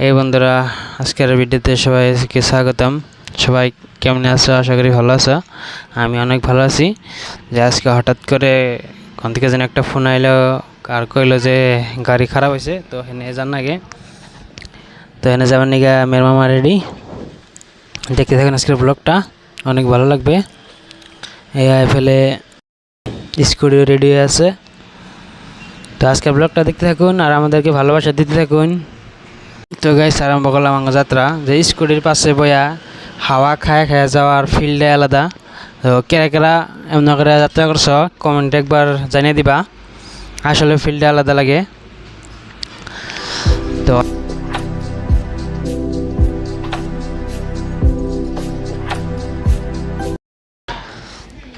এই বন্ধুরা, আজকের ভিডিওতে সবাইকে স্বাগতম। সবাই কেমন আছো? আশা করি ভালো আছো। আমি অনেক ভালো আছি। যে আজকে হঠাৎ করে কোন থেকে যেন একটা ফোন আইলো, আর কইলো যে গাড়ি খারাপ হয়েছে তো হেনে যান নাগে তো হেনে যাবার নিগে মেয়ের মামা রেডি দেখতে থাকেন আজকের ব্লগটা অনেক ভালো লাগবে। এই ফেলে স্কুটিও রেডি আছে। তো আজকের ব্লগটা দেখতে থাকুন, আর আমাদেরকে ভালোবাসা দিতে থাকুন। তো গাইস আরম্ভ করলাম আমার যাত্রা। যে স্কুটির পাশে বয়া হাওয়া খায় খায় যাওয়ার ফিল্ডে আলাদা। তো কেরা কেরা এমন করে যাত্রা করছ কমেন্ট একবার জানিয়ে দিবা। আসলে ফিল্ডে আলাদা লাগে।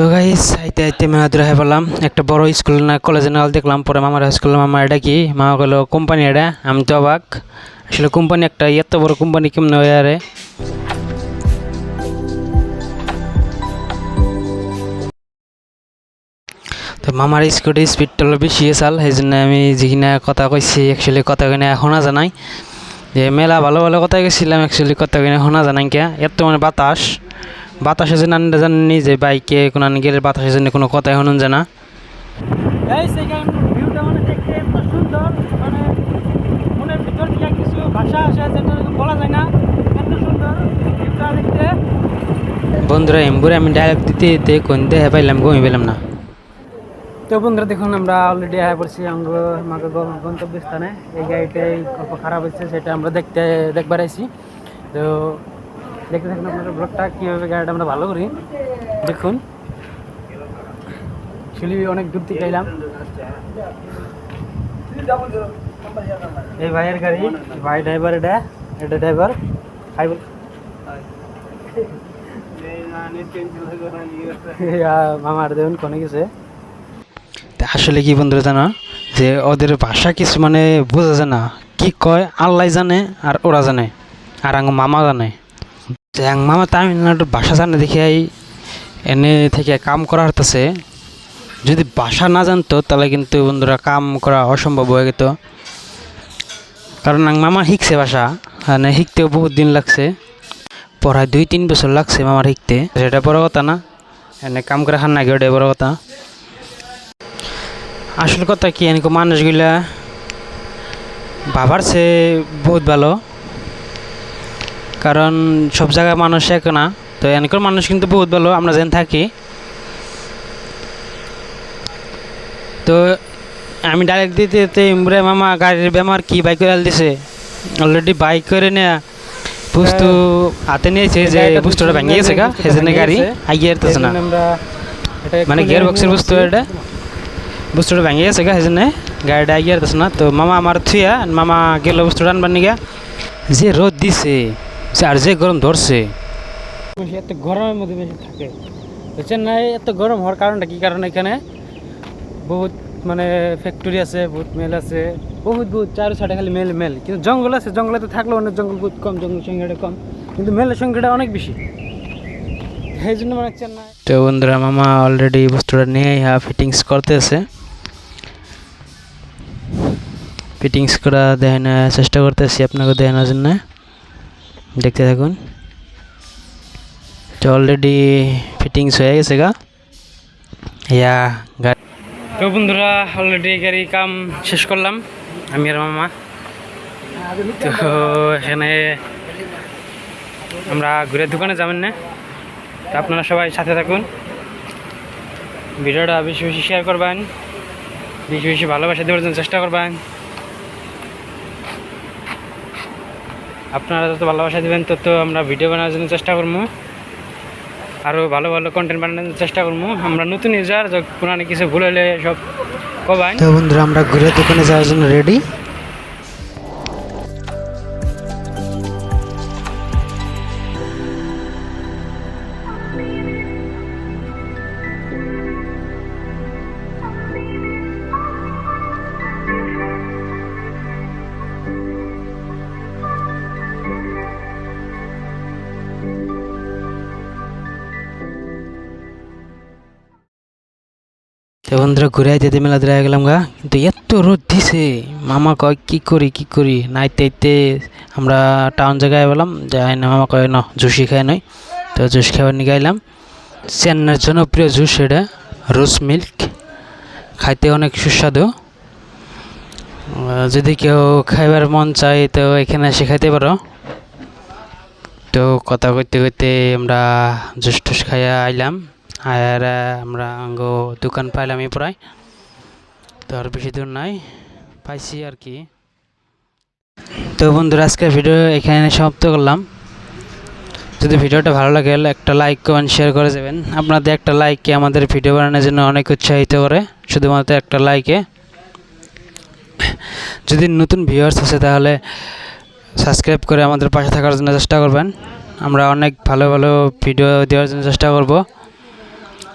তো গাইস আইতে আইতে মেলা দূরে হয়ে পেলাম একটা বড় স্কুল না কলেজে নাল দেখলাম পরে মামার স্কুল মামা এটা কি? মামা কইলো, কোম্পানি এটা? আমি তো অবাক। আসলে কোম্পানি একটা, এত বড় কোম্পানি কেমন হয় আরে? তো মামার স্কুটি স্পিডটা হলো বেশি চাল সেই জন্য আমি যিখিনি কথা কইছি অ্যাকচুয়ালি কথা কিনে শোনা জানাই। যে মেলা ভালো ভালো কথা গেছিলাম অ্যাকচুয়ালি কথা কিনে শোনা জানাই কে। এত মানে বাতাস। বাতাসের জন্য আনতে জানি যে বাইকে কোনো আনি গেলে বাতাসের জন্য কোনো কথাই শুনুন যায় না। এই সেখান ভিউটা মানে মানে বন্ধুরা এম্বুরে আমি ডাইরেক্ট দিতে দিতে কোন দেহে পাইলাম ঘুমিয়ে পেলাম না। তো বন্ধুরা দেখুন আমরা অলরেডি আয় পড়ছি আমরা আমাকে গন্তব্যস্থানে। এই গাড়িটাই অল্প খারাপ হয়েছে সেটা আমরা দেখতে দেখবার আইছি। তো দেখতে থাকুন আপনাদের ব্লগটা কীভাবে গাড়িটা আমরা ভালো করি। দেখুন। শিলি অনেক দূর থেকে এলাম। এই ভাইয়ের গাড়ি ভাই ড্রাইভার এটা এটা ড্রাইভার হাই বল মামার দেবেন কোনে গেছে? আসলে কি বন্ধুরা জানো? যে ওদের ভাষা কিছু মানে বোঝা যায় না। কি কয় আল্লাহ জানে আর ওরা জানে, আর আঙ্গ মামা জানে। যে আং মামা তামিলনাড়ুর ভাষা জানে দেখে এনে থেকে কাম করা হতেছে যদি ভাষা না জানতো, তাহলে কিন্তু বন্ধুরা কাম করা অসম্ভব হয়ে যেত কারণ আং মামা শিখছে ভাষা মানে শিখতেও বহুত দিন লাগছে। পড়ায় দুই তিন বছর লাগছে মামার শিখতে। সেটা বড় কথা না। এনে কাম করে খান না ওটাই বড় কথা। আসল কথা কি এনকো মানুষগুলা বাবার সে বহুত ভালো। কারণ সব জায়গায় মানুষ এক না তো এনকর মানুষ কিন্তু বহুত ভালো আমরা যেন থাকি। তো আমি ডাইরেক্ট দিতে দিতে ইমরে মামা গাড়ির বেমার কি বাইক করে দিছে অলরেডি বাইক করে নেয়া বস্তু হাতে নিয়েছে যে বস্তুটা ভেঙে গেছে গা সেজন্য গাড়ি আগিয়ে আসতেছে না। মানে গিয়ার বক্সের বস্তু এটা। বস্তুটা ভেঙে গেছে গা সেজন্য গাড়িটা এগিয়ে আসতেছে না। তো মামা আমার থুয়া মামা গেল বস্তুটা আনবার নিগা। যে রোদ দিছে আর যে গরম ধরছে এত গরমের মধ্যে বেশি থাকে। চেন্নাই এত গরম হওয়ার কারণটা কি কারণ এখানে? বহুত মানে ফ্যাক্টরি আছে বহুত মেল আছে। বহুত বহুত চার সাইডে খালি মেল মেল কিন্তু জঙ্গল আছে জঙ্গলে তো থাকলেও অনেক জঙ্গল বহুত কম জঙ্গল সংখ্যাটা কম। কিন্তু মেলের সংখ্যাটা অনেক বেশি সেই জন্য মানে চেন্নাই তো বন্ধুরা মামা অলরেডি বস্তুটা নিয়ে ইহা ফিটিংস করতেছে। ফিটিংস করা দেখানোর চেষ্টা করতেছি আপনাকে দেখানোর জন্য। দেখতে থাকুন। তো অলরেডি ফিটিংস হয়ে গেছে গা। ইয়া গাড়ি তো বন্ধুরা অলরেডি গাড়ি কাম শেষ করলাম। আমি আর মামা। তো এখানে আমরা ঘুরে দোকানে যাবেন না। তো আপনারা সবাই সাথে থাকুন। ভিডিওটা বেশি বেশি শেয়ার করবেন। বেশি বেশি ভালোবাসা দেওয়ার জন্য চেষ্টা করবেন। আপনারা যত ভালোবাসা দেবেন, তত আমরা ভিডিও বানানোর জন্য চেষ্টা করব। আরও ভালো ভালো কন্টেন্ট বানানোর চেষ্টা করব। আমরা নতুন ইউজার পুরানো কিছু ভুল হলে সব কবাই। বন্ধুরা, আমরা ঘুরে দোকানে যাওয়ার জন্য রেডি তো বন্ধুরা ঘুরে যেতে মেলা দিয়ে গেলাম গা। কিন্তু এত রোদ দিছে। মামা কয়, কি করি কি করি? নাইতে নাইতে আমরা টাউন জায়গায় যে যাই না মামা কয় না জুসি খাই নয়। তো জুস খাবার নিয়ে গাইলাম চেন্নার জনপ্রিয় জুস এটা রোজ মিল্ক খাইতে অনেক সুস্বাদু। যদি কেউ খাইবার মন চায়, তো এখানে এসে খাইতে পারো। তো কথা কইতে কইতে আমরা জুস টুস খাইয়া আইলাম। আর আমরা আঙ্গ দোকান পাইলাম পাইলামই প্রায় তো আর বেশি দূর নাই, পাইছি আর কি। তো বন্ধুরা আজকের ভিডিও এখানে সমাপ্ত করলাম। যদি ভিডিওটা ভালো লাগে, একটা লাইক কমেন্ট শেয়ার করে দেবেন আপনাদের একটা লাইককে আমাদের ভিডিও বানানোর জন্য অনেক উৎসাহিত করে, শুধুমাত্র একটা লাইকে যদি নতুন ভিউয়ার্স আছে, তাহলে সাবস্ক্রাইব করে আমাদের পাশে থাকার জন্য চেষ্টা করবেন। আমরা অনেক ভালো ভালো ভিডিও দেওয়ার জন্য চেষ্টা করব।